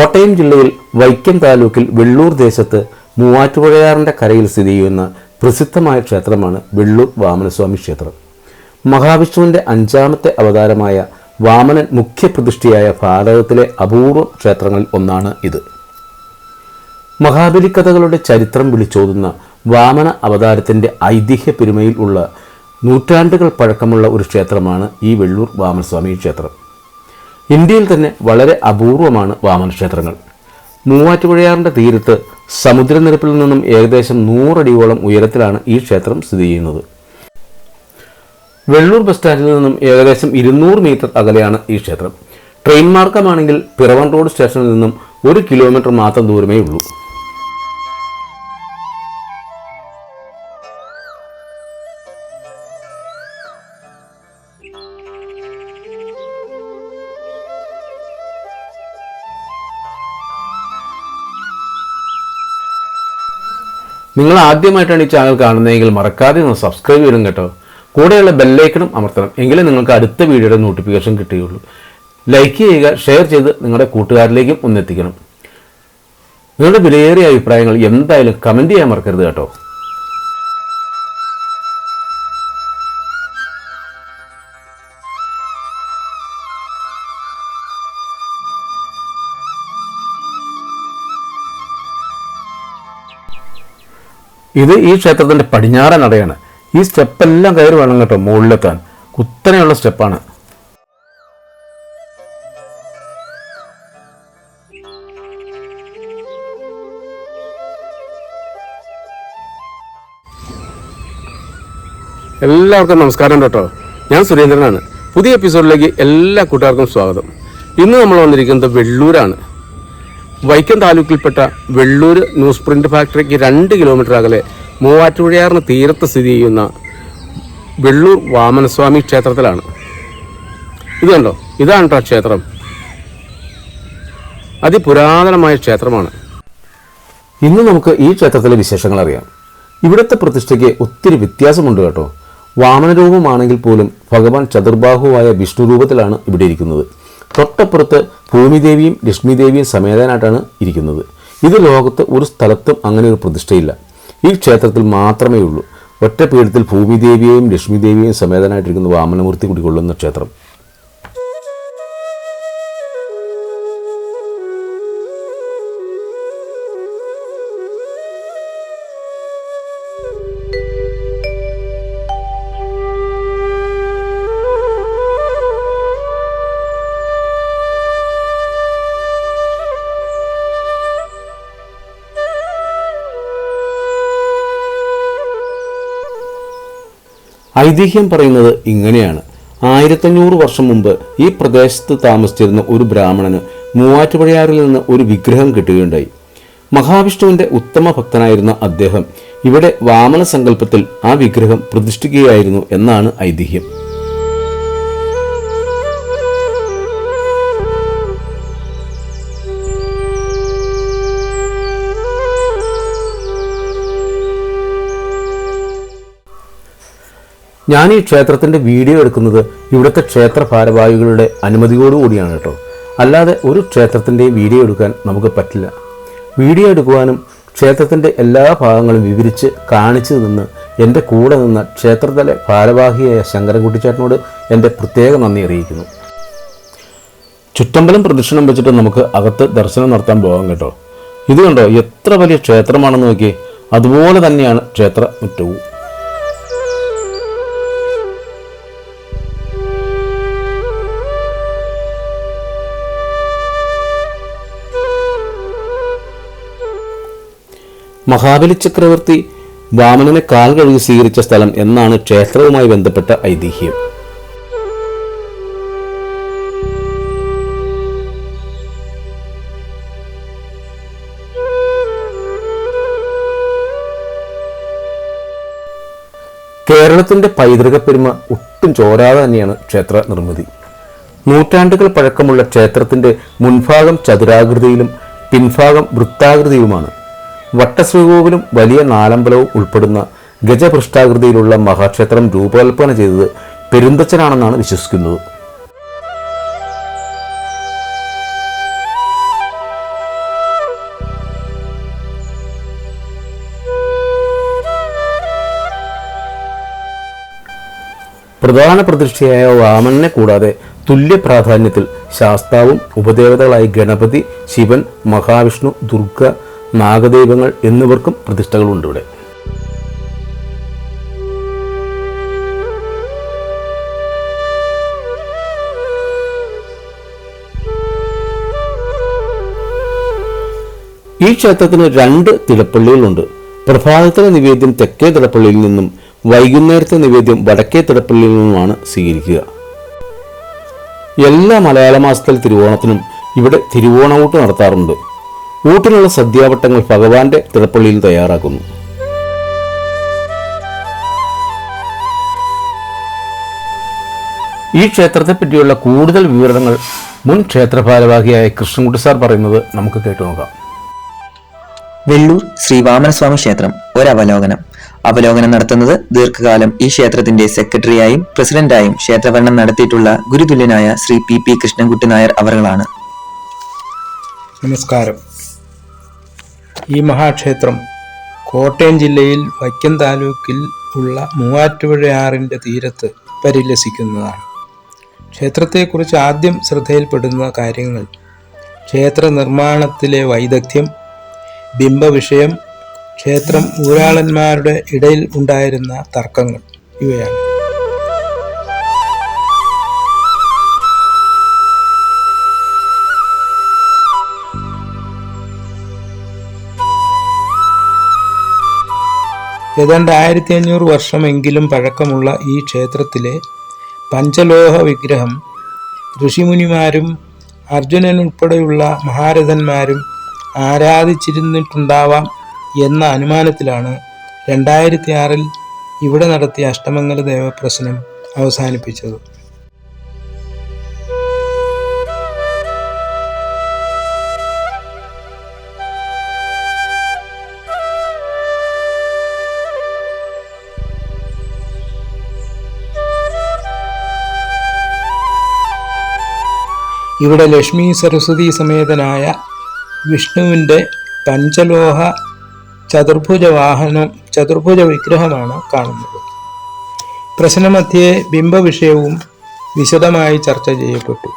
കോട്ടയം ജില്ലയിൽ വൈക്കം താലൂക്കിൽ വെള്ളൂർ ദേശത്ത് മൂവാറ്റുപുഴയാറിന്റെ കരയിൽ സ്ഥിതി ചെയ്യുന്ന പ്രസിദ്ധമായ ക്ഷേത്രമാണ് വെള്ളൂർ വാമനസ്വാമി ക്ഷേത്രം. മഹാവിഷ്ണുവിന്റെ അഞ്ചാമത്തെ അവതാരമായ വാമനൻ മുഖ്യപ്രതിഷ്ഠയായ ഭാരതത്തിലെ അപൂർവ ക്ഷേത്രങ്ങളിൽ ഒന്നാണ് ഇത്. മഹാബലി കഥകളുടെ ചരിത്രം വിളിച്ചോതുന്ന വാമന അവതാരത്തിന്റെ ഐതിഹ്യ പെരുമയിൽ ഉള്ള നൂറ്റാണ്ടുകൾ പഴക്കമുള്ള ഒരു ക്ഷേത്രമാണ് ഈ വെള്ളൂർ വാമനസ്വാമി ക്ഷേത്രം. ഇന്ത്യയിൽ തന്നെ വളരെ അപൂർവമാണ് വാമന ക്ഷേത്രങ്ങൾ തീരത്ത് സമുദ്രനിരപ്പിൽ നിന്നും ഏകദേശം നൂറടിയോളം ഉയരത്തിലാണ് ഈ ക്ഷേത്രം സ്ഥിതി ചെയ്യുന്നത്. വെള്ളൂർ ബസ് സ്റ്റാൻഡിൽ നിന്നും ഏകദേശം ഇരുന്നൂറ് മീറ്റർ അകലെയാണ് ഈ ക്ഷേത്രം. ട്രെയിൻ മാർഗമാണെങ്കിൽ പിറവൻ റോഡ് സ്റ്റേഷനിൽ നിന്നും ഒരു കിലോമീറ്റർ മാത്രം ദൂരമേ ഉള്ളൂ നിങ്ങൾ ആദ്യമായിട്ടാണ് ഈ ചാനൽ കാണുന്നതെങ്കിൽ മറക്കാതെ ഒന്ന് സബ്സ്ക്രൈബ് ചെയ്യണം കേട്ടോ. കൂടെയുള്ള ബെല്ലൈക്കണും അമർത്തണം. എങ്കിലേ നിങ്ങൾക്ക് അടുത്ത വീഡിയോയുടെ നോട്ടിഫിക്കേഷൻ കിട്ടുകയുള്ളൂ. ലൈക്ക് ചെയ്യുക ഷെയർ ചെയ്ത് നിങ്ങളുടെ കൂട്ടുകാരിലേക്കും ഒന്നെത്തിക്കണം. നിങ്ങളുടെ വിലയേറിയ അഭിപ്രായങ്ങൾ എന്തായാലും കമന്റ് ചെയ്യാൻ മറക്കരുത് കേട്ടോ. ഇത് ഈ ക്ഷേത്രത്തിന്റെ പടിഞ്ഞാറൻ അടയാണ് ഈ സ്റ്റെപ്പെല്ലാം കയറി വേണം കേട്ടോ മുകളിലെത്താൻ. കുത്തനെയുള്ള സ്റ്റെപ്പാണ്. എല്ലാവർക്കും നമസ്കാരം കേട്ടോ. ഞാൻ സുരേന്ദ്രനാണ്. പുതിയ എപ്പിസോഡിലേക്ക് എല്ലാ കൂട്ടുകാർക്കും സ്വാഗതം. ഇന്ന് നമ്മൾ വന്നിരിക്കുന്നത് വെള്ളൂരാണ്. വൈക്കം താലൂക്കിൽപ്പെട്ട വെള്ളൂർ ന്യൂസ് പ്രിന്റ് ഫാക്ടറിക്ക് രണ്ട് കിലോമീറ്റർ അകലെ മൂവാറ്റുപുഴയാറിന് തീരത്ത് സ്ഥിതി ചെയ്യുന്ന വെള്ളൂർ വാമനസ്വാമി ക്ഷേത്രത്തിലാണ്. ഇത് കണ്ടോ? ഇതാണ് കേട്ടോ ക്ഷേത്രം. അതിപുരാതനമായ ക്ഷേത്രമാണ്. ഇന്ന് നമുക്ക് ഈ ക്ഷേത്രത്തിലെ വിശേഷങ്ങൾ അറിയാം. ഇവിടുത്തെ പ്രതിഷ്ഠയ്ക്ക് ഒത്തിരി വ്യത്യാസമുണ്ട് കേട്ടോ. വാമനരൂപമാണെങ്കിൽ പോലും ഭഗവാൻ ചതുർബാഹുവായ വിഷ്ണു രൂപത്തിലാണ് ഇവിടെ ഇരിക്കുന്നത്. തൊട്ടപ്പുറത്ത് ഭൂമിദേവിയും ലക്ഷ്മിദേവിയും സമേതനായിട്ടാണ് ഇരിക്കുന്നത്. ഇത് ലോകത്ത് ഒരു സ്ഥലത്തും അങ്ങനെ ഒരു പ്രതിഷ്ഠയില്ല. ഈ ക്ഷേത്രത്തിൽ മാത്രമേ ഉള്ളൂ ഒറ്റ പീഠത്തിൽ ഭൂമിദേവിയെയും ലക്ഷ്മിദേവിയെയും സമേതനായിട്ടിരിക്കുന്ന വാമനമൂർത്തി കുടികൊള്ളുന്ന ക്ഷേത്രം. ഐതിഹ്യം പറയുന്നത് ഇങ്ങനെയാണ്. ആയിരത്തഞ്ഞൂറ് വർഷം മുമ്പ് ഈ പ്രദേശത്ത് താമസിച്ചിരുന്ന ഒരു ബ്രാഹ്മണന് മൂവാറ്റുപുഴയാറിൽ നിന്ന് ഒരു വിഗ്രഹം കിട്ടുകയുണ്ടായി. മഹാവിഷ്ണുവിന്റെ ഉത്തമ ഭക്തനായിരുന്ന അദ്ദേഹം ഇവിടെ വാമന സങ്കല്പത്തിൽ ആ വിഗ്രഹം പ്രതിഷ്ഠിക്കുകയായിരുന്നു എന്നാണ് ഐതിഹ്യം. ഞാൻ ഈ ക്ഷേത്രത്തിന്റെ വീഡിയോ എടുക്കുന്നത് ഇവിടുത്തെ ക്ഷേത്ര ഭാരവാഹികളുടെ അനുമതിയോടുകൂടിയാണ് കേട്ടോ. അല്ലാതെ ഒരു ക്ഷേത്രത്തിന്റെ വീഡിയോ എടുക്കാൻ നമുക്ക് പറ്റില്ല. വീഡിയോ എടുക്കുവാനും ക്ഷേത്രത്തിന്റെ എല്ലാ ഭാഗങ്ങളും വിവരിച്ച് കാണിച്ചു നിന്ന് എന്റെ കൂടെ നിന്ന ക്ഷേത്രത്തിലെ ഭാരവാഹിയായ ശങ്കരൻകുട്ടിച്ചേട്ടനോട് എന്റെ പ്രത്യേക നന്ദി അറിയിക്കുന്നു. ചുറ്റമ്പലം പ്രദക്ഷിണം വെച്ചിട്ട് നമുക്ക് അകത്ത് ദർശനം നടത്താൻ പോകാം കേട്ടോ. ഇത് കണ്ടോ എത്ര വലിയ ക്ഷേത്രമാണെന്ന് നോക്കി അതുപോലെ തന്നെയാണ് ക്ഷേത്ര മുറ്റവും. മഹാബലി ചക്രവർത്തി വാമനനെ കാൽ കഴുകി സ്വീകരിച്ച സ്ഥലം എന്നാണ് ക്ഷേത്രവുമായി ബന്ധപ്പെട്ട ഐതിഹ്യം. കേരളത്തിന്റെ പൈതൃക പെരുമ ഒട്ടും ചോരാതെ തന്നെയാണ് ക്ഷേത്ര നിർമ്മിതി. നൂറ്റാണ്ടുകൾ പഴക്കമുള്ള ക്ഷേത്രത്തിന്റെ മുൻഭാഗം ചതുരാകൃതിയിലും പിൻഭാഗം വൃത്താകൃതിയുമാണ് വട്ടശ്രീകോവിലും വലിയ നാലമ്പലവും ഉൾപ്പെടുന്ന ഗജപൃഷ്ഠാകൃതിയിലുള്ള മഹാക്ഷേത്രം രൂപകൽപ്പന ചെയ്തത് പെരുന്തച്ചനാണെന്നാണ് വിശ്വസിക്കുന്നത്. പ്രധാന പ്രതിഷ്ഠയായ വാമനെ കൂടാതെ തുല്യ പ്രാധാന്യത്തിൽ ശാസ്താവും ഉപദേവതകളായി ഗണപതി ശിവൻ മഹാവിഷ്ണു ദുർഗ നാഗദൈവങ്ങൾ എന്നിവർക്കും പ്രതിഷ്ഠകളുണ്ട് ഇവിടെ. ഈ ക്ഷേത്രത്തിന് രണ്ട് തിടപ്പള്ളികളുണ്ട്. പ്രഭാതത്തിലെ നിവേദ്യം തെക്കേ തിടപ്പള്ളിയിൽ നിന്നും വൈകുന്നേരത്തെ നിവേദ്യം വടക്കേ തിടപ്പള്ളിയിൽ നിന്നുമാണ് സ്വീകരിക്കുക. എല്ലാ മലയാള മാസത്തിൽ തിരുവോണത്തിനും ഇവിടെ തിരുവോണവോട്ട് നടത്താറുണ്ട്. ഊട്ടിനുള്ള സദ്യാവട്ടങ്ങൾ ഭഗവാന്റെ തിടപ്പള്ളിയിൽ തയ്യാറാക്കുന്നു. ഈ ക്ഷേത്രത്തെ പറ്റിയുള്ള കൂടുതൽ വിവരങ്ങൾ മുൻ ക്ഷേത്ര ഭാരവാഹിയായ കൃഷ്ണൻകുട്ടി സാർ പറയുന്നത് നമുക്ക് കേട്ടു നോക്കാം. വെള്ളൂർ ശ്രീ വാമനസ്വാമി ക്ഷേത്രം ഒരവലോകനം. അവലോകനം നടത്തുന്നത് ദീർഘകാലം ഈ ക്ഷേത്രത്തിന്റെ സെക്രട്ടറിയായും പ്രസിഡന്റായും ക്ഷേത്രഭരണം നടത്തിയിട്ടുള്ള ഗുരുതുല്യനായ ശ്രീ പി പി കൃഷ്ണൻകുട്ടി നായർ അവറുകളാണ്. നമസ്കാരം. ഈ മഹാക്ഷേത്രം കോട്ടയം ജില്ലയിൽ വൈക്കം താലൂക്കിൽ ഉള്ള മൂവാറ്റുപുഴയാറിന്റെ തീരത്ത് പരിലസിക്കുന്നതാണ്. ക്ഷേത്രത്തെക്കുറിച്ച് ആദ്യം ശ്രദ്ധയിൽപ്പെടുന്ന കാര്യങ്ങൾ. ക്ഷേത്ര നിർമ്മാണത്തിലെ വൈദഗ്ധ്യം ബിംബവിഷയം ക്ഷേത്രം ഊരാളന്മാരുടെ ഇടയിൽ ഉണ്ടായിരുന്ന തർക്കങ്ങൾ ഇവയാണ്. ഏതാണ്ട് ആയിരത്തി അഞ്ഞൂറ് വർഷമെങ്കിലും പഴക്കമുള്ള ഈ ക്ഷേത്രത്തിലെ പഞ്ചലോഹ വിഗ്രഹം ഋഷിമുനിമാരും അർജുനൻ ഉൾപ്പെടെയുള്ള മഹാരഥന്മാരും ആരാധിച്ചിരുന്നിട്ടുണ്ടാവാം എന്ന അനുമാനത്തിലാണ് രണ്ടായിരത്തി ആറിൽ ഇവിടെ നടത്തിയ അഷ്ടമംഗല ദേവപ്രശ്നം അവസാനിപ്പിച്ചത്. ഇവിടെ ലക്ഷ്മി സരസ്വതി സമേതനായ വിഷ്ണുവിന്റെ പഞ്ചലോഹ ചതുർഭുജ വാഹനം ചതുർഭുജ വിഗ്രഹമാണ് കാണുന്നത്. പ്രശ്നമധ്യേ ബിംബവിഷയവും വിശദമായി ചർച്ച ചെയ്യപ്പെട്ടു.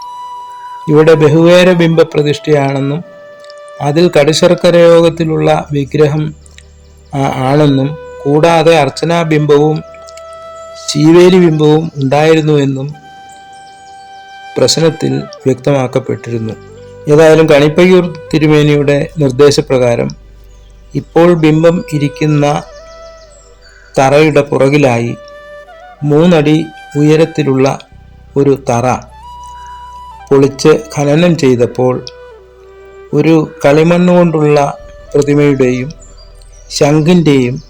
ഇവിടെ ബഹുവേര ബിംബ പ്രതിഷ്ഠയാണെന്നും അതിൽ കടുശർക്കരയോഗത്തിലുള്ള വിഗ്രഹം ആണെന്നും കൂടാതെ അർച്ചനാ ബിംബവും ശീവേലി ബിംബവും ഉണ്ടായിരുന്നുവെന്നും പ്രശ്നത്തിൽ വ്യക്തമാക്കപ്പെട്ടിരുന്നു. ഏതായാലും കണിപ്പയ്യൂർ തിരുമേനിയുടെ നിർദ്ദേശപ്രകാരം ഇപ്പോൾ ബിംബം ഇരിക്കുന്ന തറയുടെ പുറകിലായി മൂന്നടി ഉയരത്തിലുള്ള ഒരു തറ പൊളിച്ച് ഖനനം ചെയ്തപ്പോൾ ഒരു കളിമണ്ണ് കൊണ്ടുള്ള പ്രതിമയുടെയും ശംഖിന്റെയും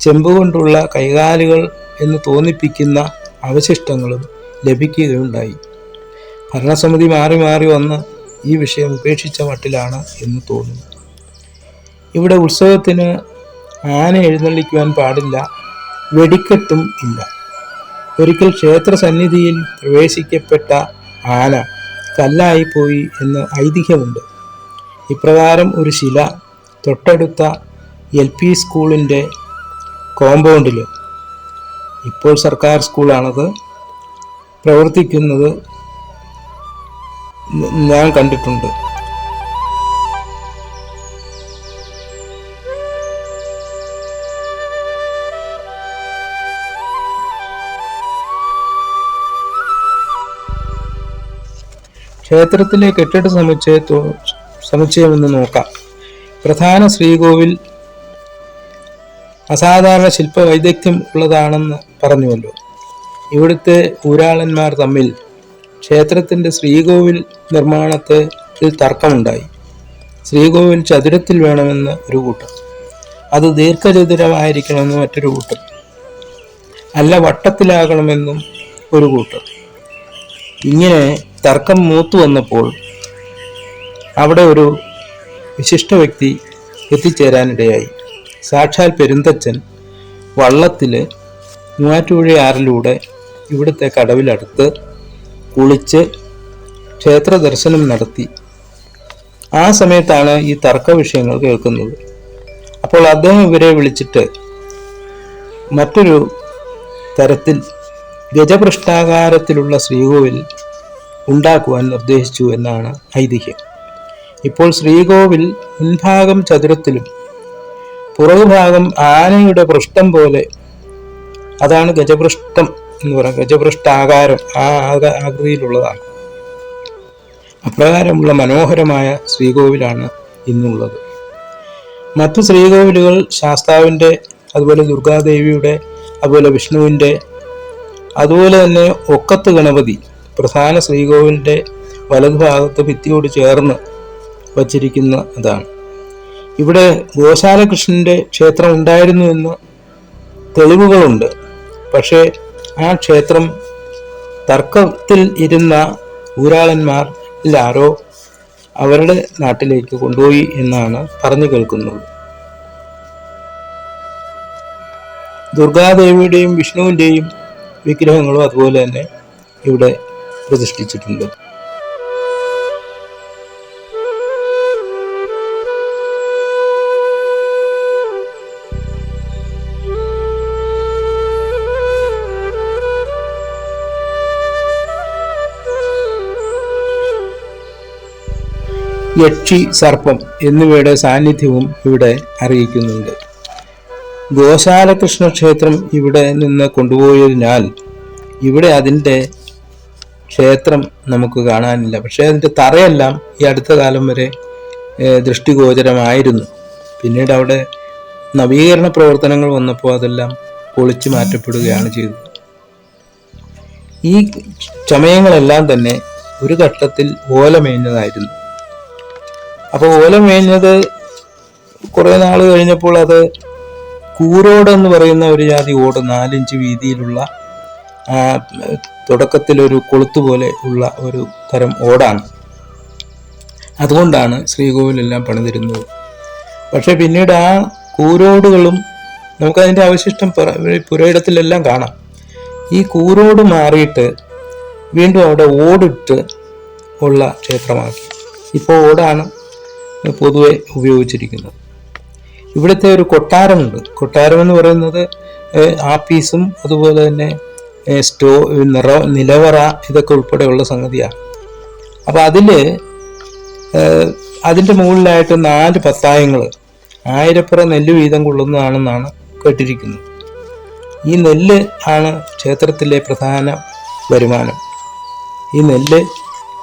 ചെമ്പ് കൊണ്ടുള്ള കൈകാലുകൾ എന്ന് തോന്നിപ്പിക്കുന്ന അവശിഷ്ടങ്ങളും ലഭിക്കുകയുണ്ടായി. ഭരണസമിതി മാറി മാറി വന്ന് ഈ വിഷയം ഉപേക്ഷിച്ച മട്ടിലാണ് എന്ന് തോന്നുന്നു. ഇവിടെ ഉത്സവത്തിന് ആന എഴുന്നള്ളിക്കുവാൻ പാടില്ല വെടിക്കെട്ടും ഇല്ല. ഒരിക്കൽ ക്ഷേത്ര സന്നിധിയിൽ പ്രവേശിക്കപ്പെട്ട ആന കല്ലായിപ്പോയി എന്ന് ഐതിഹ്യമുണ്ട്. ഇപ്രകാരം ഒരു ശില തൊട്ടടുത്ത എൽ പി സ്കൂളിന്റെ കോമ്പൗണ്ടിൽ ഇപ്പോൾ സർക്കാർ സ്കൂളാണത്. പ്രവർത്തിക്കുന്നത് ഞാൻ കണ്ടിട്ടുണ്ട്. ക്ഷേത്രത്തിലെ കെട്ടിട സമുച്ചയത്തോ സമുച്ചയമെന്ന് നോക്കാം. പ്രധാന ശ്രീകോവിൽ അസാധാരണ ശില്പ വൈദഗ്ധ്യം ഉള്ളതാണെന്ന് പറഞ്ഞുവല്ലോ. ഇവിടുത്തെ ഊരാളന്മാർ തമ്മിൽ ക്ഷേത്രത്തിന്റെ ശ്രീകോവിൽ നിർമ്മാണത്തെ തർക്കമുണ്ടായി. ശ്രീകോവിൽ ചതുരത്തിൽ വേണമെന്ന് ഒരു കൂട്ടം. അത് ദീർഘചതുരമായിരിക്കണമെന്ന് മറ്റൊരു കൂട്ടം. അല്ല വട്ടത്തിലാകണമെന്നും ഒരു കൂട്ടം. ഇങ്ങനെ തർക്കം മൂത്തു വന്നപ്പോൾ അവിടെ ഒരു വിശിഷ്ട വ്യക്തി എത്തിച്ചേരാനിടയായി. സാക്ഷാൽ പെരുന്തച്ചൻ വള്ളത്തിൽ മൂവാറ്റുപുഴയാറിലൂടെ ഇവിടുത്തെ കടവിലടുത്ത് കുളിച്ച് ക്ഷേത്ര ദർശനം നടത്തി. ആ സമയത്താണ് ഈ തർക്ക വിഷയങ്ങൾ കേൾക്കുന്നത്. അപ്പോൾ അദ്ദേഹം ഇവരെ വിളിച്ചിട്ട് മറ്റൊരു തരത്തിൽ ഗജപൃഷ്ഠാകാരത്തിലുള്ള ശ്രീകോവിൽ ഉണ്ടാക്കുവാൻ നിർദ്ദേശിച്ചു എന്നാണ് ഐതിഹ്യം. ഇപ്പോൾ ശ്രീകോവിൽ മുൻഭാഗം ചതുരത്തിലും പുറകുഭാഗം ആനയുടെ പൃഷ്ഠം പോലെ അതാണ് ഗജപൃഷ്ഠം എന്ന് പറയുന്നത് ഗജപൃഷ്ഠാകാരം ആ ആക- ആകൃതിയിലുള്ളതാണ്. അപ്രകാരമുള്ള മനോഹരമായ ശ്രീകോവിലാണ് ഇന്നുള്ളത്. മറ്റു ശ്രീകോവിലുകൾ ശാസ്താവിന്റെ അതുപോലെ ദുർഗാദേവിയുടെ അതുപോലെ വിഷ്ണുവിന്റെ അതുപോലെ തന്നെ ഒക്കത്ത് ഗണപതി പ്രധാന ശ്രീകോവിലിന്റെ വലതുഭാഗത്ത് ഭിത്തിയോട് ചേർന്ന് വച്ചിരിക്കുന്ന അതാണ്. ഇവിടെ ഗോശാലകൃഷ്ണന്റെ ക്ഷേത്രം ഉണ്ടായിരുന്നു എന്ന് തെളിവുകളുണ്ട്. പക്ഷേ ആ ക്ഷേത്രം തർക്കത്തിൽ ഇരുന്ന ഊരാളന്മാർ ആരോ അവരുടെ നാട്ടിലേക്ക് കൊണ്ടുപോയി എന്നാണ് പറഞ്ഞു കേൾക്കുന്നത്. ദുർഗാദേവിയുടെയും വിഷ്ണുവിന്റെയും വിഗ്രഹങ്ങളും അതുപോലെ തന്നെ ഇവിടെ പ്രതിഷ്ഠിച്ചിട്ടുണ്ട്. യക്ഷി സർപ്പം എന്നിവയുടെ സാന്നിധ്യവും ഇവിടെ അറിയിക്കുന്നുണ്ട്. ഗോശാലകൃഷ്ണ ക്ഷേത്രം ഇവിടെ നിന്ന് കൊണ്ടുപോയതിനാൽ ഇവിടെ അതിന്റെ ക്ഷേത്രം നമുക്ക് കാണാനില്ല. പക്ഷേ അതിന്റെ തറയെല്ലാം ഈ അടുത്ത കാലം വരെ ദൃഷ്ടിഗോചരമായിരുന്നു. പിന്നീട് അവിടെ നവീകരണ പ്രവർത്തനങ്ങൾ വന്നപ്പോൾ അതെല്ലാം പൊളിച്ചു മാറ്റപ്പെടുകയാണ് ചെയ്തത്. ഈ ചമയങ്ങളെല്ലാം തന്നെ ഒരു ഘട്ടത്തിൽ ഓലമേഞ്ഞതായിരുന്നു. അപ്പോൾ ഓല മേഞ്ഞത് കുറേ നാൾ കഴിഞ്ഞപ്പോൾ അത് കൂരോട് എന്ന് പറയുന്ന ഒരു ജാതി ഓട് നാലിഞ്ച് വീതിയിലുള്ള തുടക്കത്തിലൊരു കൊളുത്തു പോലെ ഉള്ള ഒരു തരം ഓടാണ്. അതുകൊണ്ടാണ് ശ്രീകോവിലെല്ലാം പണിതിരുന്നത്. പക്ഷേ പിന്നീട് ആ കൂരോടുകളും നമുക്കതിന്റെ അവശിഷ്ടം പുരയിടത്തിലെല്ലാം കാണാം. ഈ കൂരോട് മാറിയിട്ട് വീണ്ടും അവിടെ ഓടിട്ട് ഉള്ള ക്ഷേത്രമാക്കി. ഇപ്പോൾ ഓടാണ് പൊതുവെ ഉപയോഗിച്ചിരിക്കുന്നത് ഇവിടുത്തെ ഒരു കൊട്ടാരമുണ്ട്. കൊട്ടാരം എന്ന് പറയുന്നത് ആപ്പീസും അതുപോലെ തന്നെ സ്റ്റോ നിറ നിലവറ ഇതൊക്കെ ഉൾപ്പെടെയുള്ള സംഗതിയാണ്. അപ്പോൾ അതിൽ അതിന്റെ മുകളിലായിട്ട് നാല് പത്തായങ്ങൾ ആയിരപ്പുറ നെല്ല് വീതം കൊള്ളുന്നതാണെന്നാണ് കേട്ടിരിക്കുന്നത്. ഈ നെല്ല് ആണ് ക്ഷേത്രത്തിലെ പ്രധാന വരുമാനം. ഈ നെല്ല്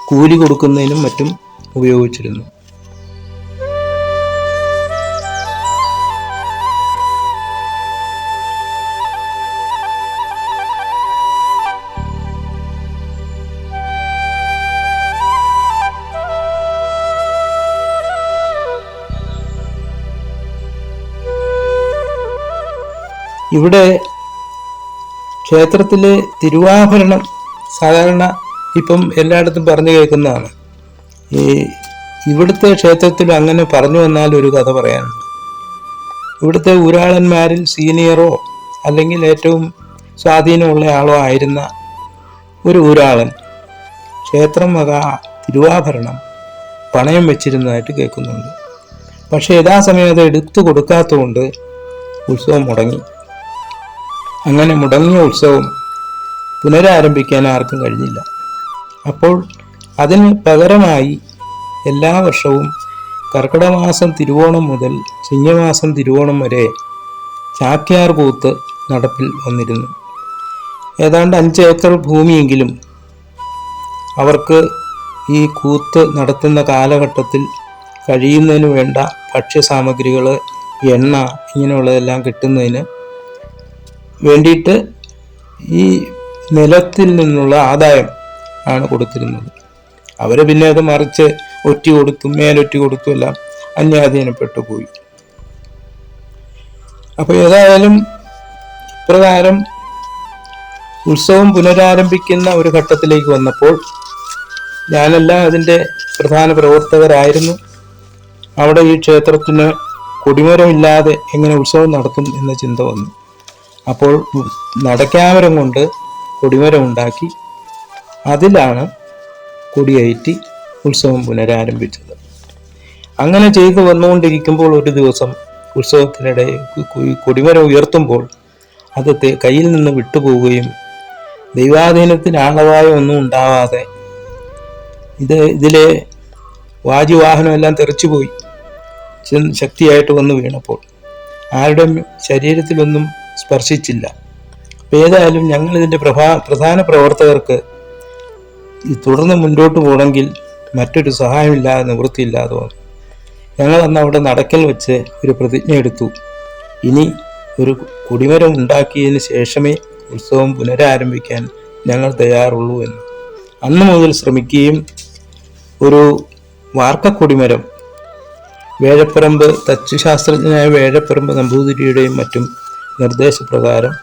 കൂലി കൊടുക്കുന്നതിനും മറ്റും ഉപയോഗിച്ചിരുന്നു. ഇവിടെ ക്ഷേത്രത്തിലെ തിരുവാഭരണം സാധാരണ ഇപ്പം എല്ലായിടത്തും പറഞ്ഞു കേൾക്കുന്നതാണ്. ഈ ഇവിടുത്തെ ക്ഷേത്രത്തിൽ അങ്ങനെ പറഞ്ഞു വന്നാൽ ഒരു കഥ പറയാനുണ്ട്. ഇവിടുത്തെ ഊരാളന്മാരിൽ സീനിയറോ അല്ലെങ്കിൽ ഏറ്റവും സ്വാധീനമുള്ള ആളോ ആയിരുന്ന ഒരു ഊരാളൻ ക്ഷേത്രം വക തിരുവാഭരണം പണയം വെച്ചിരുന്നതായിട്ട് കേൾക്കുന്നുണ്ട്. പക്ഷേ യഥാസമയം അത് എടുത്തു കൊടുക്കാത്തതുകൊണ്ട് ഉത്സവം മുടങ്ങി. അങ്ങനെ മുടങ്ങിയ ഉത്സവം പുനരാരംഭിക്കാൻ ആർക്കും കഴിഞ്ഞില്ല. അപ്പോൾ അതിന് പകരമായി എല്ലാ വർഷവും കർക്കിടമാസം തിരുവോണം മുതൽ ചിങ്ങമാസം തിരുവോണം വരെ ചാക്യാർ കൂത്ത് നടപ്പിൽ വന്നിരുന്നു. ഏതാണ്ട് അഞ്ച് ഏക്കർ ഭൂമിയെങ്കിലും അവർക്ക് ഈ കൂത്ത് നടത്തുന്ന കാലഘട്ടത്തിൽ കഴിയുന്നതിന് വേണ്ട ഭക്ഷ്യസാമഗ്രികൾ എണ്ണ ഇങ്ങനെയുള്ളതെല്ലാം കിട്ടുന്നതിന് വേണ്ടിയിട്ട് ഈ നിലത്തിൽ നിന്നുള്ള ആദായം ആണ് കൊടുത്തിരുന്നത്. അവർ പിന്നെ അത് മറിച്ച് ഒറ്റി കൊടുത്തും മേലൊറ്റി കൊടുത്തും എല്ലാം അന്യാധീനപ്പെട്ടു പോയി. അപ്പോൾ ഏതായാലും ഇപ്രകാരം ഉത്സവം പുനരാരംഭിക്കുന്ന ഒരു ഘട്ടത്തിലേക്ക് വന്നപ്പോൾ ഞാനല്ല അതിന്റെ പ്രധാന പ്രവർത്തകരായിരുന്നു. അവിടെ ഈ ക്ഷേത്രത്തിന് കൊടിമരമില്ലാതെ എങ്ങനെ ഉത്സവം നടത്തും എന്ന ചിന്ത വന്നു. അപ്പോൾ നടക്കാമരം കൊണ്ട് കൊടിമരം ഉണ്ടാക്കി അതിലാണ് കൊടിയേറ്റി ഉത്സവം പുനരാരംഭിച്ചത്. അങ്ങനെ ചെയ്തു വന്നുകൊണ്ടിരിക്കുമ്പോൾ ഒരു ദിവസം ഉത്സവത്തിനിടെ കൊടിമരം ഉയർത്തുമ്പോൾ അത് കയ്യിൽ നിന്ന് വിട്ടുപോവുകയും ദൈവാധീനത്തിന് ആളവായ ഒന്നും ഉണ്ടാവാതെ ഇത് ഇതിലെ വാജിവാഹനമെല്ലാം തെറിച്ചുപോയി. ശക്തിയായിട്ട് വന്ന് വീണപ്പോൾ. ആരുടെ ശരീരത്തിലൊന്നും സ്പർശിച്ചില്ല. ഏതായാലും ഞങ്ങൾ ഇതിന്റെ പ്രഭാ പ്രധാന പ്രവർത്തകർക്ക് തുടർന്ന് മുന്നോട്ട് പോകണമെങ്കിൽ മറ്റൊരു സഹായമില്ലാതെ നിവൃത്തിയില്ലാതെ വന്നു. ഞങ്ങൾ അന്ന് അവിടെ നടക്കൽ വെച്ച് ഒരു പ്രതിജ്ഞ എടുത്തു. ഇനി ഒരു കുടിമരം ഉണ്ടാക്കിയതിന് ശേഷമേ ഉത്സവം പുനരാരംഭിക്കാൻ ഞങ്ങൾ തയ്യാറുള്ളൂ എന്ന്. അന്ന് മുതൽ ശ്രമിക്കുകയും ഒരു വാർക്കക്കുടിമരം വേഴപ്പറമ്പ് തച്ചുശാസ്ത്രജ്ഞനായ വേഴപ്പറമ്പ് നമ്പൂതിരിയുടെയും മറ്റും നിർദ്ദേശപ്രകാരം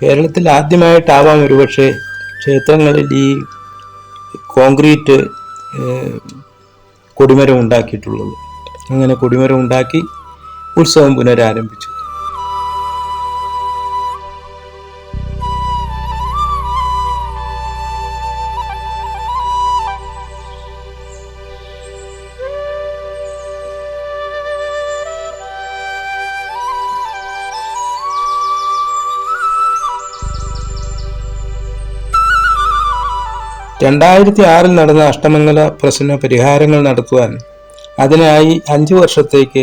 കേരളത്തിൽ ആദ്യമായിട്ടാവാം ഒരുപക്ഷെ ക്ഷേത്രങ്ങളിൽ ഈ കോൺക്രീറ്റ് കൊടിമരം ഉണ്ടാക്കിയിട്ടുള്ളത്. അങ്ങനെ കൊടിമരം ഉണ്ടാക്കി ഉത്സവം പുനരാരംഭിച്ചു. രണ്ടായിരത്തി ആറിൽ നടന്ന അഷ്ടമംഗല പ്രശ്ന പരിഹാരങ്ങൾ നടത്തുവാൻ അതിനായി അഞ്ചു വർഷത്തേക്ക്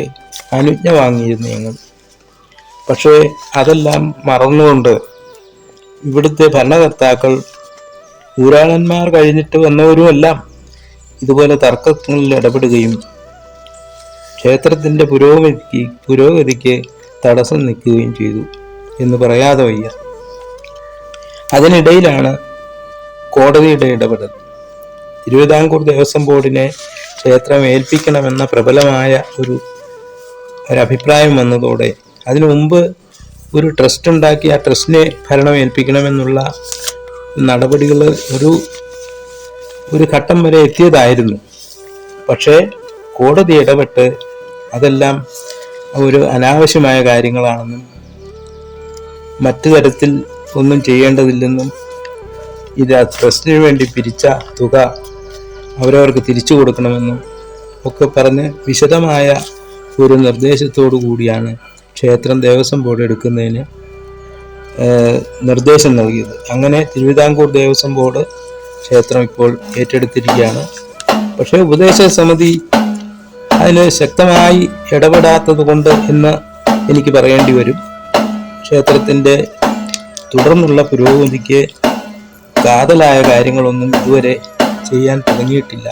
അനുജ്ഞ വാങ്ങിയിരുന്നു ഞങ്ങൾ. പക്ഷേ അതെല്ലാം മറന്നുകൊണ്ട് ഇവിടുത്തെ ഭരണകർത്താക്കൾ ഊരാളന്മാർ കഴിഞ്ഞിട്ട് വന്നവരുമെല്ലാം ഇതുപോലെ തർക്കങ്ങളിൽ ഇടപെടുകയും ക്ഷേത്രത്തിന്റെ പുരോഗതിക്ക് പുരോഗതിക്ക് തടസ്സം നിൽക്കുകയും ചെയ്തു എന്ന് പറയാതെ വയ്യ. അതിനിടയിലാണ് കോടതിയുടെ ഇടപെടൽ. തിരുവിതാംകൂർ ദേവസ്വം ബോർഡിനെ ക്ഷേത്രം ഏൽപ്പിക്കണമെന്ന പ്രബലമായ ഒരു ഒരഭിപ്രായം വന്നതോടെ അതിനു മുമ്പ് ഒരു ട്രസ്റ്റ് ഉണ്ടാക്കി ആ ട്രസ്റ്റിനെ ഭരണം ഏൽപ്പിക്കണമെന്നുള്ള നടപടികൾ ഒരു ഒരു ഘട്ടം വരെ എത്തിയതായിരുന്നു. പക്ഷേ കോടതി ഇടപെട്ട് അതെല്ലാം ഒരു അനാവശ്യമായ കാര്യങ്ങളാണെന്നും മറ്റു തരത്തിൽ ഒന്നും ചെയ്യേണ്ടതില്ലെന്നും ഇത് ട്രസ്റ്റിന് വേണ്ടി പിരിച്ച തുക അവരവർക്ക് തിരിച്ചു കൊടുക്കണമെന്നും ഒക്കെ പറഞ്ഞ് വിശദമായ ഒരു നിർദ്ദേശത്തോടു കൂടിയാണ് ക്ഷേത്രം ദേവസ്വം ബോർഡ് എടുക്കുന്നതിന് നിർദ്ദേശം നൽകിയത്. അങ്ങനെ തിരുവിതാംകൂർ ദേവസ്വം ബോർഡ് ക്ഷേത്രം ഇപ്പോൾ ഏറ്റെടുത്തിരിക്കുകയാണ്. പക്ഷേ ഉപദേശ സമിതി അതിന് ശക്തമായി ഇടപെടാത്തത് കൊണ്ട് എന്ന് എനിക്ക് പറയേണ്ടി വരും. ക്ഷേത്രത്തിന്റെ തുടർന്നുള്ള പുരോഗതിക്ക് കാതലായ കാര്യങ്ങളൊന്നും ഇതുവരെ ചെയ്യാൻ തുടങ്ങിയിട്ടില്ല.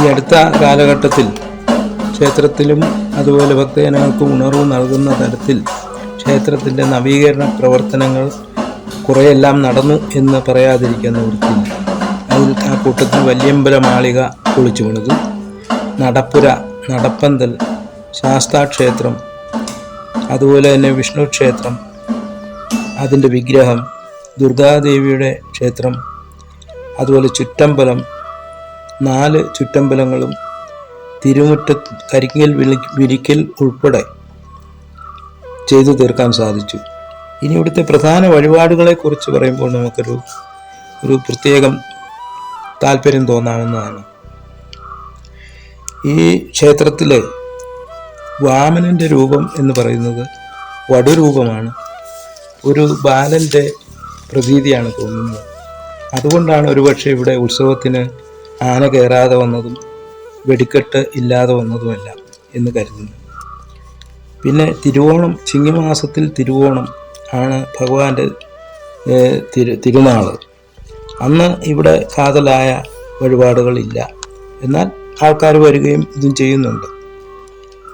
ഈ അടുത്ത കാലഘട്ടത്തിൽ ക്ഷേത്രത്തിലും അതുപോലെ ഭക്തജനങ്ങൾക്കും ഉണർവ് നൽകുന്ന തരത്തിൽ ക്ഷേത്രത്തിന്റെ നവീകരണ പ്രവർത്തനങ്ങൾ കുറെയെല്ലാം നടന്നു എന്ന് പറയാതിരിക്കാൻ നിവൃത്തിയില്ല അതിൽ ആ കൂട്ടത്തിൽ വല്യമ്പല മാളിക പൊളിച്ചു പണിതു. നടപ്പുര നടപ്പന്തൽ ശാസ്താക്ഷേത്രം അതുപോലെ തന്നെ വിഷ്ണു ക്ഷേത്രം അതിന്റെ വിഗ്രഹം ദുർഗാദേവിയുടെ ക്ഷേത്രം അതുപോലെ ചുറ്റമ്പലം നാല് ചുറ്റമ്പലങ്ങളും തിരുമുറ്റ കരിങ്ങൽ വിരിക്കൽ ഉൾപ്പെടെ ചെയ്തു തീർക്കാൻ സാധിച്ചു. ഇനി ഇവിടുത്തെ പ്രധാന വഴിപാടുകളെ കുറിച്ച് പറയുമ്പോൾ നമുക്കൊരു ഒരു പ്രത്യേകം താല്പര്യം തോന്നാവുന്നതാണ്. ഈ ക്ഷേത്രത്തിലെ വാമനന്റെ രൂപം എന്ന് പറയുന്നത് വടുരൂപമാണ്. ഒരു ബാലന്റെ പ്രതീതിയാണ് തോന്നുന്നത്. അതുകൊണ്ടാണ് ഒരുപക്ഷെ ഇവിടെ ഉത്സവത്തിന് ആന കയറാതെ വന്നതും വെടിക്കെട്ട് ഇല്ലാതെ വന്നതുമല്ല എന്ന് കരുതുന്നു പിന്നെ തിരുവോണം ചിങ്ങമാസത്തിൽ തിരുവോണം ആണ് ഭഗവാന്റെ തിരു തിരുനാൾ അന്ന് ഇവിടെ കാതലായ വഴിപാടുകളില്ല. എന്നാൽ ആൾക്കാർ വരികയും ഇതും ചെയ്യുന്നുണ്ട്.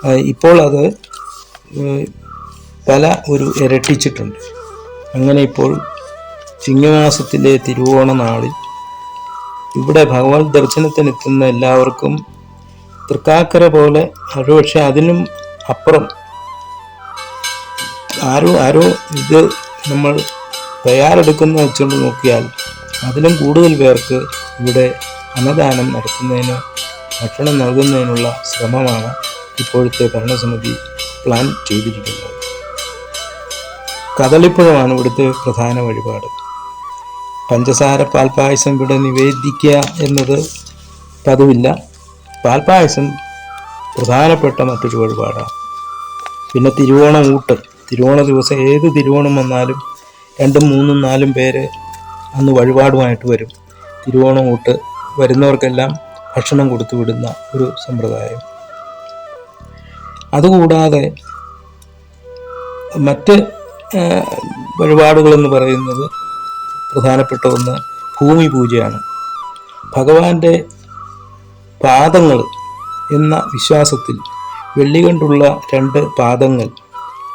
ഇപ്പോൾ അത് പല ഒരു ഇരട്ടിച്ചിട്ടുണ്ട്. അങ്ങനെ ഇപ്പോൾ ചിങ്ങമാസത്തിലെ തിരുവോണ നാളിൽ ഇവിടെ ഭഗവാൻ ദർശനത്തിനെത്തുന്ന എല്ലാവർക്കും തൃക്കാക്കര പോലെ ഒരുപക്ഷെ അതിനും അപ്പുറം ആരോ ആരോ ഇത് നമ്മൾ തയ്യാറെടുക്കുന്ന വെച്ചുകൊണ്ട് നോക്കിയാൽ അതിലും കൂടുതൽ പേർക്ക് ഇവിടെ അന്നദാനം നടത്തുന്നതിന് ഭക്ഷണം നൽകുന്നതിനുള്ള ശ്രമമാണ് ഇപ്പോഴത്തെ ഭരണസമിതി പ്ലാൻ ചെയ്തിരിക്കുന്നത്. കദളിപ്പഴമാണ് ഇവിടുത്തെ പ്രധാന വഴിപാട്. പഞ്ചസാര പാൽപ്പായസം ഇവിടെ നിവേദിക്കുക എന്നത് പതിവില്ല. പാൽപ്പായസം പ്രധാനപ്പെട്ട മറ്റൊരു വഴിപാടാണ്. പിന്നെ തിരുവോണം ഊട്ട് തിരുവോണ ദിവസം ഏത് തിരുവോണം വന്നാലും രണ്ടും മൂന്നും നാലും പേര് അന്ന് വഴിപാടുമായിട്ട് വരും. തിരുവോണം ഊട്ട് വരുന്നവർക്കെല്ലാം ഭക്ഷണം കൊടുത്തു വിടുന്ന ഒരു സമ്പ്രദായം. അതുകൂടാതെ മറ്റ് വഴിപാടുകളെന്ന് പറയുന്നത് പ്രധാനപ്പെട്ട ഒന്ന് ഭൂമി പൂജയാണ്. ഭഗവാന്റെ പാദങ്ങൾ എന്ന വിശ്വാസത്തിൽ വെള്ളി കൊണ്ടുള്ള രണ്ട് പാദങ്ങൾ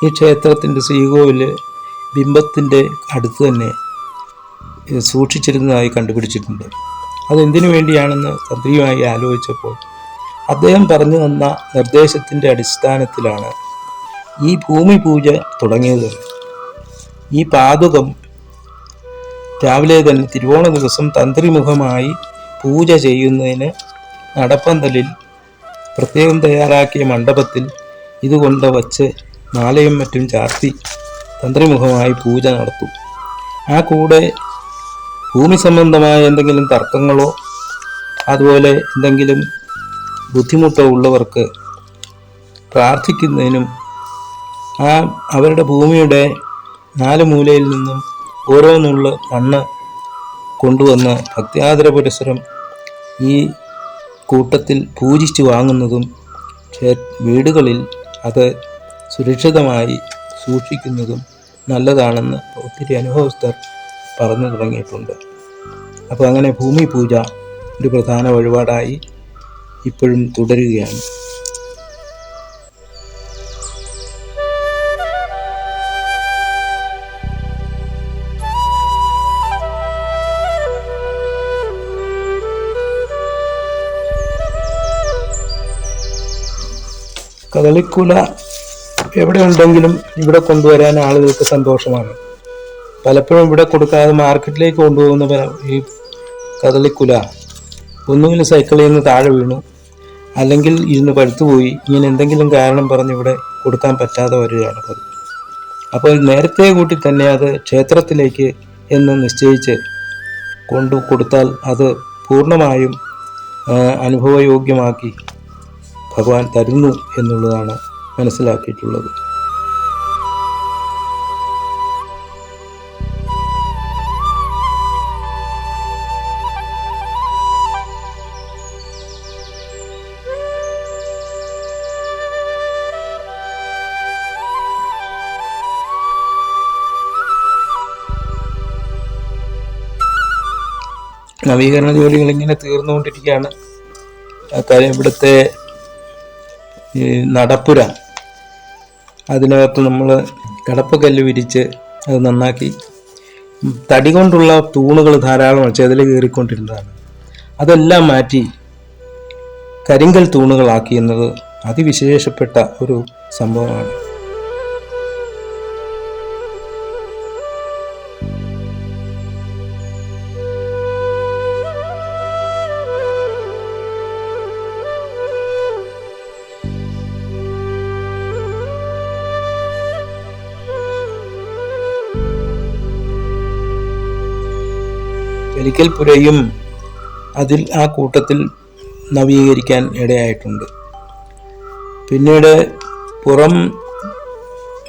ഈ ക്ഷേത്രത്തിന്റെ ശ്രീകോവിൽ ബിംബത്തിന്റെ അടുത്ത് തന്നെ സൂക്ഷിച്ചിരുന്നതായി കണ്ടുപിടിച്ചിട്ടുണ്ട്. അതെന്തിനു വേണ്ടിയാണെന്ന് തന്ത്രിയുമായി ആലോചിച്ചപ്പോൾ അദ്ദേഹം പറഞ്ഞു തന്ന നിർദ്ദേശത്തിന്റെ അടിസ്ഥാനത്തിലാണ് ഈ ഭൂമി പൂജ തുടങ്ങിയത്. ഈ പാതുകം രാവിലെ തന്നെ തിരുവോണ ദിവസം തന്ത്രിമുഖമായി പൂജ ചെയ്യുന്നതിന് നടപ്പന്തലിൽ പ്രത്യേകം തയ്യാറാക്കിയ മണ്ഡപത്തിൽ ഇതുകൊണ്ട് വച്ച് മാലയും മറ്റും ചാർത്തി തന്ത്രിമുഖമായി പൂജ നടത്തും. ആ കൂടെ ഭൂമി സംബന്ധമായ എന്തെങ്കിലും തർക്കങ്ങളോ അതുപോലെ എന്തെങ്കിലും ബുദ്ധിമുട്ടോ ഉള്ളവർക്ക് പ്രാർത്ഥിക്കുന്നതിനും ആ അവരുടെ ഭൂമിയുടെ നാല് മൂലയിൽ നിന്നും ഓരോന്നുള്ള മണ്ണ് കൊണ്ടുവന്ന് ഭക്തിയാദര പുരസരം ഈ കൂട്ടത്തിൽ പൂജിച്ചു വാങ്ങുന്നതും വീടുകളിൽ അത് സുരക്ഷിതമായി സൂക്ഷിക്കുന്നതും നല്ലതാണെന്ന് ഒത്തിരി അനുഭവസ്ഥർ പറഞ്ഞു തുടങ്ങിയിട്ടുണ്ട്. അപ്പോൾ അങ്ങനെ ഭൂമി പൂജ ഒരു പ്രധാന വഴിപാടായി ഇപ്പോഴും തുടരുകയാണ്. കദളിക്കുല എവിടെ ഉണ്ടെങ്കിലും ഇവിടെ കൊണ്ടുവരാൻ ആളുകൾക്ക് സന്തോഷമാണ്. പലപ്പോഴും ഇവിടെ കൊടുക്കാതെ മാർക്കറ്റിലേക്ക് കൊണ്ടുപോകുന്ന ഈ കദളിക്കുല ഒന്നുകിൽ സൈക്കിളിൽ നിന്ന് താഴെ വീണു അല്ലെങ്കിൽ ഇരുന്ന് പഴുത്തുപോയി ഇങ്ങനെ എന്തെങ്കിലും കാരണം പറഞ്ഞ് ഇവിടെ കൊടുക്കാൻ പറ്റാതെ വരികയാണ് പതിവ് അപ്പോൾ നേരത്തെ കൂട്ടി തന്നെ അത് ക്ഷേത്രത്തിലേക്ക് എന്ന് നിശ്ചയിച്ച് കൊണ്ടു കൊടുത്താൽ അത് പൂർണമായും അനുഭവയോഗ്യമാക്കി ഭഗവാൻ തരുന്നു എന്നുള്ളതാണ് മനസ്സിലാക്കിയിട്ടുള്ളത്. നവീകരണ ജോലികൾ ഇങ്ങനെ തീർന്നുകൊണ്ടിരിക്കുകയാണ്. കാര്യം ഇവിടുത്തെ നടപ്പുര അതിനകത്ത് നമ്മൾ കടപ്പക്കല്ല് വിരിച്ച് അത് നന്നാക്കി. തടി കൊണ്ടുള്ള തൂണുകൾ ധാരാളം ചെതൽ കയറിക്കൊണ്ടിരുന്നതാണ് അതെല്ലാം മാറ്റി കരിങ്കൽ തൂണുകളാക്കി എന്നത് അതിവിശേഷപ്പെട്ട ഒരു സംഭവമാണ്. ഒരിക്കൽ പുരയും അതിൽ ആ കൂട്ടത്തിൽ നവീകരിക്കാൻ ഇടയായിട്ടുണ്ട്. പിന്നീട് പുറം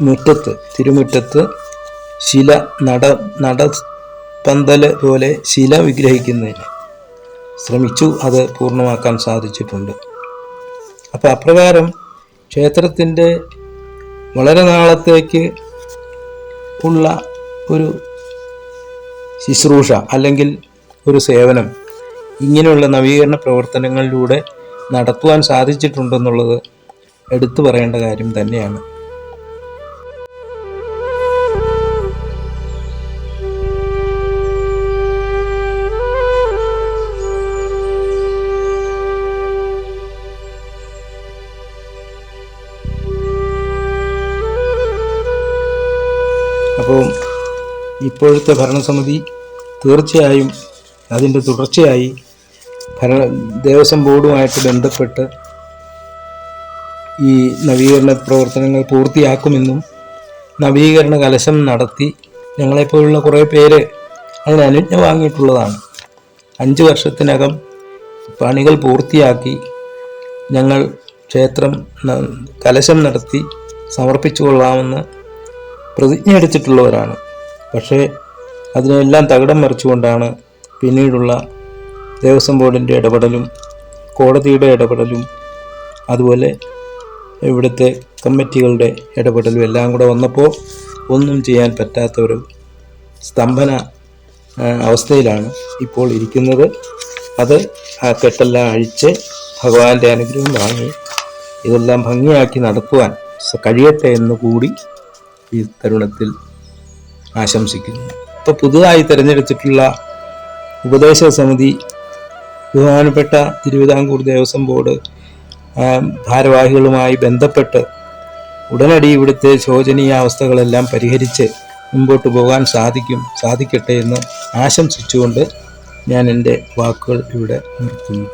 മുറ്റത്ത് തിരുമുറ്റത്ത് ശില നട നട പന്തൽ പോലെ ശില വിഗ്രഹിക്കുന്നതിന് ശ്രമിച്ചു. അത് പൂർണമാക്കാൻ സാധിച്ചിട്ടുണ്ട്. അപ്പോൾ അപ്രകാരം ക്ഷേത്രത്തിന്റെ വളരെ നാളത്തേക്ക് ഉള്ള ഒരു ശുശ്രൂഷ അല്ലെങ്കിൽ ഒരു സേവനം ഇങ്ങനെയുള്ള നവീകരണ പ്രവർത്തനങ്ങളിലൂടെ നടത്തുവാൻ സാധിച്ചിട്ടുണ്ടെന്നുള്ളത് എടുത്തു പറയേണ്ട കാര്യം തന്നെയാണ്. അപ്പോൾ ഇപ്പോഴത്തെ ഭരണസമിതി തീർച്ചയായും അതിന്റെ തുടർച്ചയായി ഭരണ ദേവസ്വം ബോർഡുമായിട്ട് ബന്ധപ്പെട്ട് ഈ നവീകരണ പ്രവർത്തനങ്ങൾ പൂർത്തിയാക്കുമെന്നും നവീകരണ കലശം നടത്തി ഞങ്ങളെപ്പോലുള്ള കുറേ പേര് അതിന് അനുജ്ഞ വാങ്ങിയിട്ടുള്ളതാണ്. അഞ്ച് വർഷത്തിനകം പണികൾ പൂർത്തിയാക്കി ഞങ്ങൾ ക്ഷേത്രം കലശം നടത്തി സമർപ്പിച്ചു കൊള്ളാമെന്ന് പ്രതിജ്ഞ എടുത്തിട്ടുള്ളവരാണ് പക്ഷേ അതിനെല്ലാം തകിടം മറിച്ചുകൊണ്ടാണ് പിന്നീടുള്ള ദേവസ്വം ബോർഡിന്റെ ഇടപെടലും കോടതിയുടെ ഇടപെടലും അതുപോലെ ഇവിടുത്തെ കമ്മിറ്റികളുടെ ഇടപെടലും എല്ലാം കൂടെ വന്നപ്പോൾ ഒന്നും ചെയ്യാൻ പറ്റാത്ത ഒരു സ്തംഭന അവസ്ഥയിലാണ് ഇപ്പോൾ ഇരിക്കുന്നത്. അത് ആ കെട്ടെല്ലാം അഴിച്ച് ഭഗവാന്റെ അനുഗ്രഹം വാങ്ങി ഇതെല്ലാം ഭംഗിയാക്കി നടത്തുവാൻ കഴിയട്ടെ എന്ന് കൂടി ഈ തരുണത്തിൽ ആശംസിക്കുന്നു. ഇപ്പോൾ പുതുതായി തിരഞ്ഞെടുത്തിട്ടുള്ള ഉപദേശക സമിതി ബഹുമാനപ്പെട്ട തിരുവിതാംകൂർ ദേവസ്വം ബോർഡ് ഭാരവാഹികളുമായി ബന്ധപ്പെട്ട് ഉടനടി ഇവിടുത്തെ ശോചനീയ അവസ്ഥകളെല്ലാം പരിഹരിച്ച് മുമ്പോട്ട് പോകാൻ സാധിക്കും സാധിക്കട്ടെ എന്ന് ആശംസിച്ചുകൊണ്ട് ഞാൻ എന്റെ വാക്കുകൾ ഇവിടെ നിർത്തുന്നു.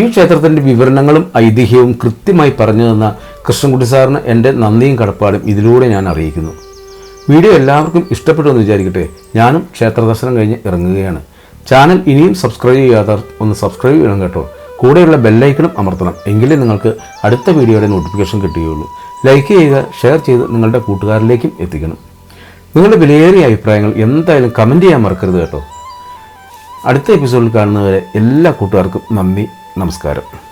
ഈ ക്ഷേത്രത്തിന്റെ വിവരണങ്ങളും ഐതിഹ്യവും കൃത്യമായി പറഞ്ഞു തന്ന കൃഷ്ണൻകുട്ടി സാറിന് എന്റെ നന്ദിയും കടപ്പാടും ഇതിലൂടെ ഞാൻ അറിയിക്കുന്നു. വീഡിയോ എല്ലാവർക്കും ഇഷ്ടപ്പെട്ടു എന്ന് വിചാരിക്കട്ടെ. ഞാനും ക്ഷേത്ര ദർശനം കഴിഞ്ഞ് ഇറങ്ങുകയാണ്. ചാനൽ ഇനിയും സബ്സ്ക്രൈബ് ചെയ്യാത്തവർ ഒന്ന് സബ്സ്ക്രൈബ് ചെയ്യണം കേട്ടോ. കൂടെയുള്ള ബെല്ലൈക്കണും അമർത്തണം. എങ്കിലേ നിങ്ങൾക്ക് അടുത്ത വീഡിയോയുടെ നോട്ടിഫിക്കേഷൻ കിട്ടുകയുള്ളൂ ലൈക്ക് ചെയ്യുക ഷെയർ ചെയ്ത് നിങ്ങളുടെ കൂട്ടുകാരിലേക്കും എത്തിക്കണം. നിങ്ങളുടെ വിലയേറിയ അഭിപ്രായങ്ങൾ എന്തായാലും കമന്റ് ചെയ്യാൻ മറക്കരുത് കേട്ടോ. അടുത്ത എപ്പിസോഡിൽ കാണുന്നവരെ എല്ലാ കൂട്ടുകാർക്കും നന്ദി. നമസ്കാരം.